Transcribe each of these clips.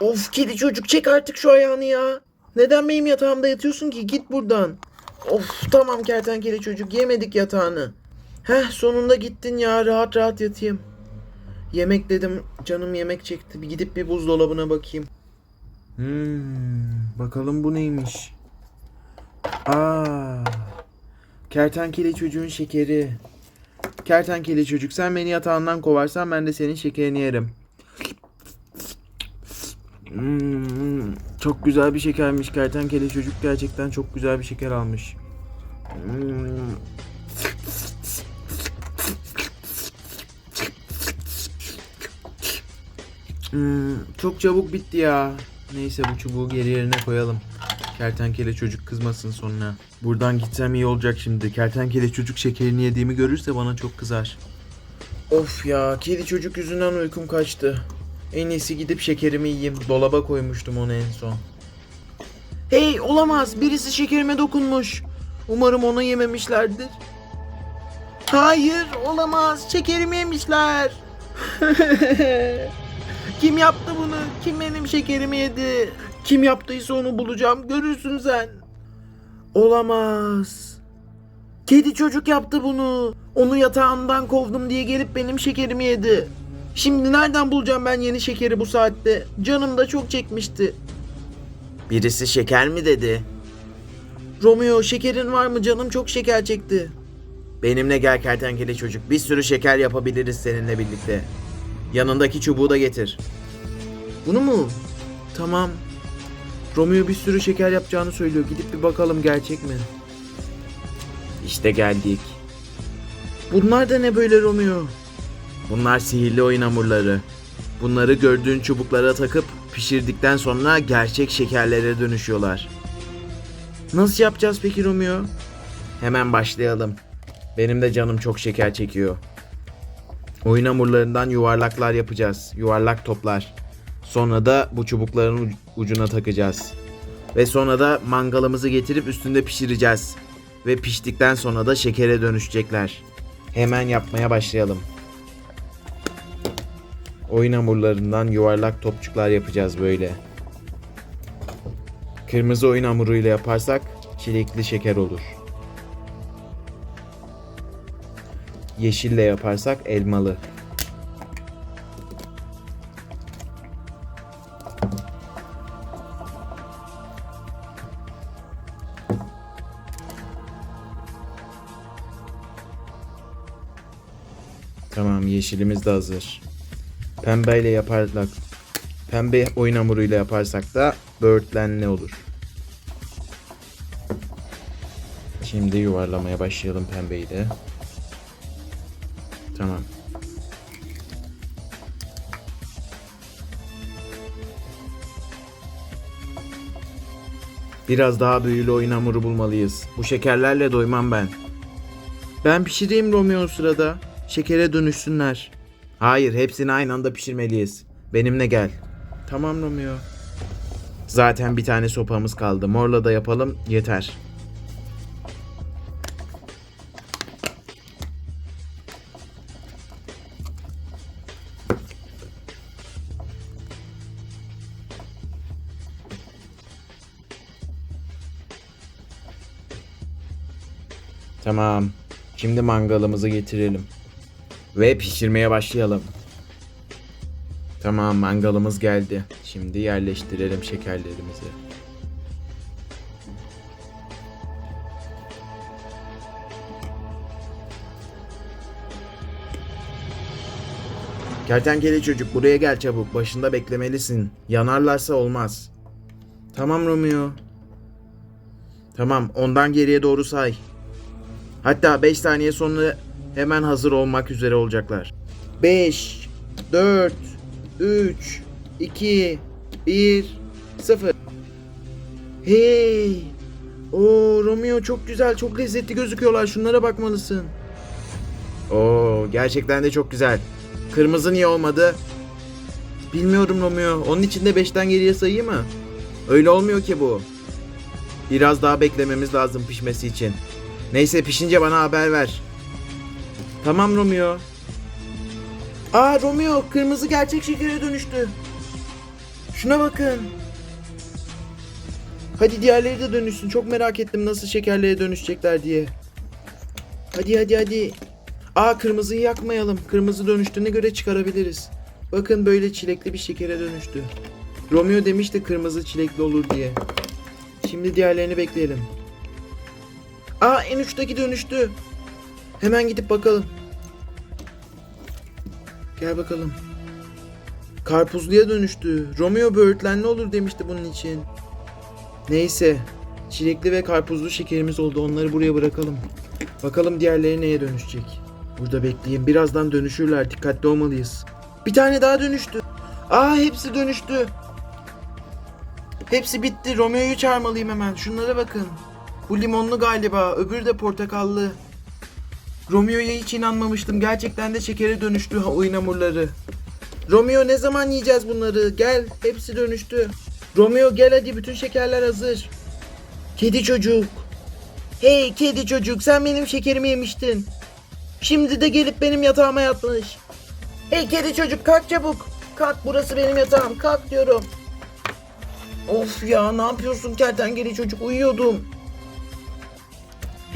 Of kedi çocuk çek artık şu ayağını ya. Neden benim yatağımda yatıyorsun ki? Git buradan. Of tamam kertenkele çocuk yemedik yatağını. Heh sonunda gittin ya rahat rahat yatayım. Yemek dedim canım yemek çekti. Bir gidip bir buzdolabına bakayım. Hmm, bakalım bu neymiş? Aa, kertenkele çocuğun şekeri. Kertenkele çocuk sen beni yatağından kovarsan ben de senin şekerini yerim. Hmm, çok güzel bir şekermiş kertenkele çocuk gerçekten çok güzel bir şeker almış. Hmm. Hmm, çok çabuk bitti ya. Neyse bu çubuğu geri yerine koyalım. Kertenkele çocuk kızmasın sonra. Buradan gitsem iyi olacak şimdi. Kertenkele çocuk şekerini yediğimi görürse bana çok kızar. Of ya kedi çocuk yüzünden uykum kaçtı. En iyisi gidip şekerimi yiyeyim. Dolaba koymuştum onu en son. Hey olamaz birisi şekerime dokunmuş. Umarım onu yememişlerdir. Hayır olamaz şekerimi yemişler. Kim yaptı bunu? Kim benim şekerimi yedi? Kim yaptıysa onu bulacağım. Görürsün sen. Olamaz. Kedi çocuk yaptı bunu. Onu yatağımdan kovdum diye gelip benim şekerimi yedi. Şimdi nereden bulacağım ben yeni şekeri bu saatte? Canım da çok çekmişti. Birisi şeker mi dedi? Romeo şekerin var mı? Canım çok şeker çekti. Benimle gel kertenkele çocuk. Bir sürü şeker yapabiliriz seninle birlikte. Yanındaki çubuğu da getir. Bunu mu? Tamam. Romeo bir sürü şeker yapacağını söylüyor. Gidip bir bakalım gerçek mi? İşte geldik. Bunlar da ne böyle Romeo? Bunlar sihirli oyun hamurları. Bunları gördüğün çubuklara takıp pişirdikten sonra gerçek şekerlere dönüşüyorlar. Nasıl yapacağız peki Romeo? Hemen başlayalım. Benim de canım çok şeker çekiyor. Oyun hamurlarından yuvarlaklar yapacağız. Yuvarlak toplar. Sonra da bu çubukların uc- ucuna takacağız. Ve sonra da mangalımızı getirip üstünde pişireceğiz. Ve piştikten sonra da şekere dönüşecekler. Hemen yapmaya başlayalım. Oyun hamurlarından yuvarlak topçuklar yapacağız böyle. Kırmızı oyun hamuruyla yaparsak çilekli şeker olur. Yeşille yaparsak elmalı. Tamam yeşilimiz de hazır. Pembeyle yaparsak pembe oyun hamuruyla yaparsak da böğürtlenli olur. Şimdi yuvarlamaya başlayalım pembeyi de. Tamam. Biraz daha büyülü oyun hamuru bulmalıyız. Bu şekerlerle doymam ben. Ben pişireyim Romeo sırada. Şekere dönüşsünler. Hayır, hepsini aynı anda pişirmeliyiz. Benimle gel. Tamam Romeo. Zaten bir tane sopamız kaldı. Morla da yapalım, yeter. Tamam. Şimdi mangalımızı getirelim. Ve pişirmeye başlayalım. Tamam mangalımız geldi. Şimdi yerleştirelim şekerlerimizi. Kertenkele çocuk buraya gel çabuk. Başında beklemelisin. Yanarlarsa olmaz. Tamam Romeo. Tamam ondan geriye doğru say. Hatta 5 saniye sonra hemen hazır olmak üzere olacaklar. 5 4 3 2 1 0 Hey! Oo Romeo çok güzel, çok lezzetli gözüküyorlar. Şunlara bakmalısın. Oo gerçekten de çok güzel. Kırmızı niye olmadı? Bilmiyorum Romeo. Onun için de 5'ten geriye sayayım mı? Öyle olmuyor ki bu. Biraz daha beklememiz lazım pişmesi için. Neyse pişince bana haber ver. Tamam Romeo. Aa Romeo kırmızı gerçek şekere dönüştü. Şuna bakın. Hadi diğerleri de dönüşsün. Çok merak ettim nasıl şekerlere dönüşecekler diye. Hadi hadi hadi. Aa kırmızıyı yakmayalım. Kırmızı dönüştüğüne göre çıkarabiliriz. Bakın böyle çilekli bir şekere dönüştü. Romeo demişti kırmızı çilekli olur diye. Şimdi diğerlerini bekleyelim. Aa en uçtaki dönüştü. Hemen gidip bakalım. Gel bakalım. Karpuzluya dönüştü. Romeo böğürtlenli olur demişti bunun için. Neyse. Çilekli ve karpuzlu şekerimiz oldu. Onları buraya bırakalım. Bakalım diğerleri neye dönüşecek. Burada bekleyin. Birazdan dönüşürler. Dikkatli olmalıyız. Bir tane daha dönüştü. Aa hepsi dönüştü. Hepsi bitti. Romeo'yu çağırmalıyım hemen. Şunlara bakın. Bu limonlu galiba. Öbürü de portakallı. Romeo'ya hiç inanmamıştım. Gerçekten de şekere dönüştü oyun hamurları. Romeo ne zaman yiyeceğiz bunları? Gel. Hepsi dönüştü. Romeo gel hadi bütün şekerler hazır. Kedi çocuk. Hey kedi çocuk sen benim şekerimi yemiştin. Şimdi de gelip benim yatağıma yatmış. Hey kedi çocuk kalk çabuk. Kalk burası benim yatağım kalk diyorum. Of ya ne yapıyorsun kertenkele çocuk uyuyordum.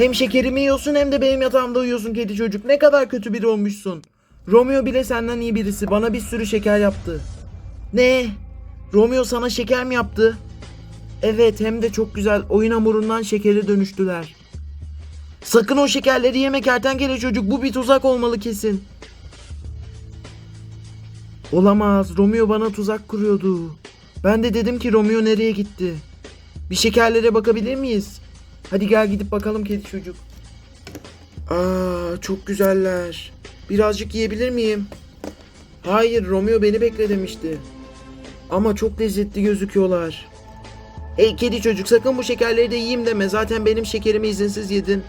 Hem şekerimi yiyorsun hem de benim yatağımda uyuyorsun kedi çocuk. Ne kadar kötü biri olmuşsun. Romeo bile senden iyi birisi. Bana bir sürü şeker yaptı. Ne? Romeo sana şeker mi yaptı? Evet hem de çok güzel. Oyun hamurundan şekere dönüştüler. Sakın o şekerleri yeme kertenkele çocuk. Bu bir tuzak olmalı kesin. Olamaz. Romeo bana tuzak kuruyordu. Ben de dedim ki Romeo nereye gitti? Bir şekerlere bakabilir miyiz? Hadi gel gidip bakalım kedi çocuk. Aa çok güzeller. Birazcık yiyebilir miyim? Hayır Romeo beni bekle demişti. Ama çok lezzetli gözüküyorlar. Hey kedi çocuk sakın bu şekerleri de yiyeyim deme. Zaten benim şekerimi izinsiz yedin.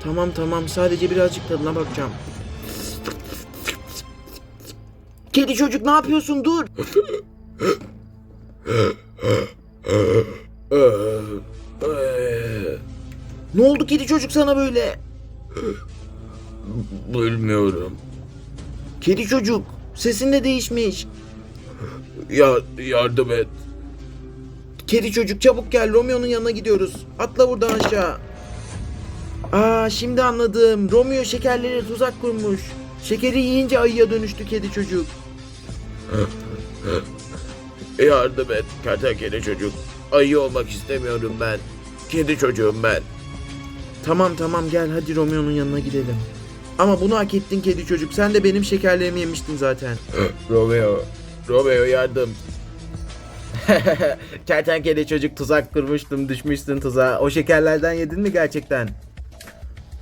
Tamam tamam sadece birazcık tadına bakacağım. Kedi çocuk ne yapıyorsun dur. ne oldu kedi çocuk sana böyle? Bilmiyorum. Kedi çocuk sesin de değişmiş. Ya yardım et. Kedi çocuk çabuk gel Romeo'nun yanına gidiyoruz. Atla buradan aşağı. Aa şimdi anladım. Romeo şekerlere tuzak kurmuş. Şekeri yiyince ayıya dönüştü kedi çocuk. Yardım et kertenkele çocuk. Ayı olmak istemiyorum ben. Kedi çocuğum ben. Tamam tamam gel hadi Romeo'nun yanına gidelim. Ama bunu hak ettin kedi çocuk. Sen de benim şekerlerimi yemiştin zaten. Romeo. Romeo yardım. Kertenkele çocuk tuzak kurmuştum düşmüştün tuzağa. O şekerlerden yedin mi gerçekten?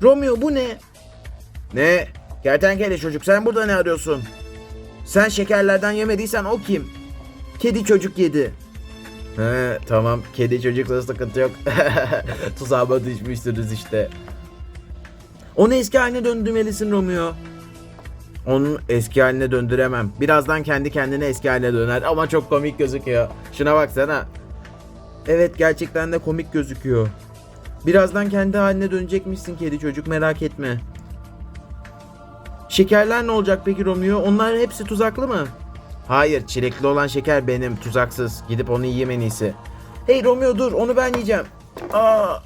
Romeo bu ne? Ne? Kertenkele çocuk sen burada ne arıyorsun? Sen şekerlerden yemediysen o kim? Kedi çocuk yedi. He tamam kedi çocuksa sıkıntı yok. Tuzağıma düşmüşsünüz işte. Onu eski haline döndürmelisin Romeo. Onu eski haline döndüremem. Birazdan kendi kendine eski haline döner ama çok komik gözüküyor. Şuna baksana. Evet gerçekten de komik gözüküyor. Birazdan kendi haline dönecekmişsin kedi çocuk merak etme. Şekerler ne olacak peki Romeo? Onlar hepsi tuzaklı mı? Hayır çilekli olan şeker benim tuzaksız. Gidip onu yiyeyim en iyisi. Hey Romeo dur onu ben yiyeceğim. Aa,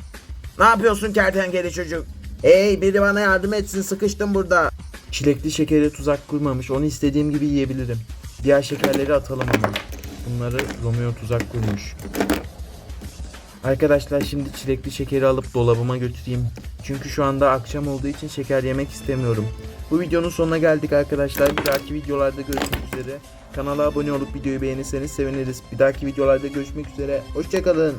ne yapıyorsun kertenkele çocuk? Hey biri bana yardım etsin sıkıştım burada. Çilekli şekeri tuzak kurmamış. Onu istediğim gibi yiyebilirim. Diğer şekerleri atalım hemen. Bunları Romeo tuzak kurmuş. Arkadaşlar şimdi çilekli şekeri alıp dolabıma götüreyim. Çünkü şu anda akşam olduğu için şeker yemek istemiyorum. Bu videonun sonuna geldik arkadaşlar. Bir dahaki videolarda görüşmek üzere. Kanala abone olup videoyu beğenirseniz seviniriz. Bir dahaki videolarda görüşmek üzere. Hoşçakalın.